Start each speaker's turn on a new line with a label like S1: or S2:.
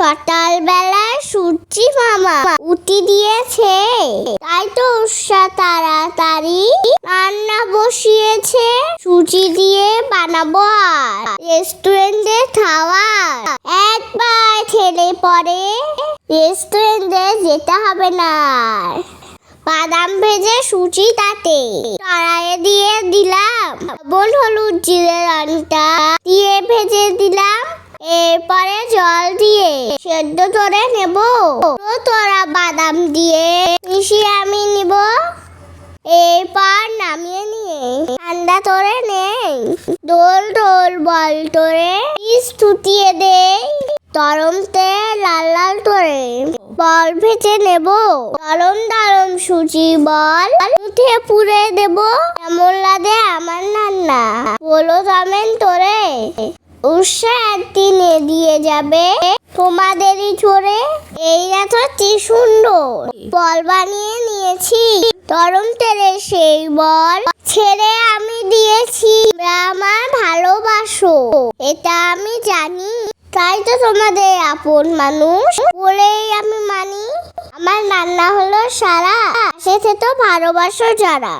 S1: সকালবেলায় সূর্যি মামা উঠি দিয়েছে। তাই তো উষা তাড়াতাড়ি রান্না বসিয়েছে। সুজি দিয়ে বানাবো আর রেস্টুরেন্টে খাওয়ার। একবার খেলে পরে রেস্টুরেন্টে যেতে হবে না। বাদাম ভেজে সুচি তাতে কড়াইয়ে দিয়ে দিলাম। বল হলুদ, জিরে রানটা দিয়ে ভেজে দিলাম এরপরে জল দিয়ে সেদ্ধ করে নেব। তোরা বাদাম দিয়ে মিশিয়ে আমি নিব। এরপর নামিয়ে নিয়ে ঠান্ডা করে নেই। দোল দোল বল তোরে টুটিয়ে দেই। গরমতে লাল লাল করে বল ভেজে নেব। গরম গরম সুজি বল উঠে পুড়ে দেব। কেমন লাগে আমার রান্না? বলো জামেন তোরে উৎসাহ একদিনে দিয়ে যাবে তোমাদেরই চড়ে এই এত কি সুন্দর। বল বানিয়ে নিয়েছি। গরম তেলে সেই বল ছেড়ে আমি দিয়েছি। আমার ভালোবাসো। এটা আমি জানি। তাই তো তোমাদের আপন মানুষ বলেই আমি মানি। আমার রান্না হলো সারা। সেতে তো ভালোবাসো যারা।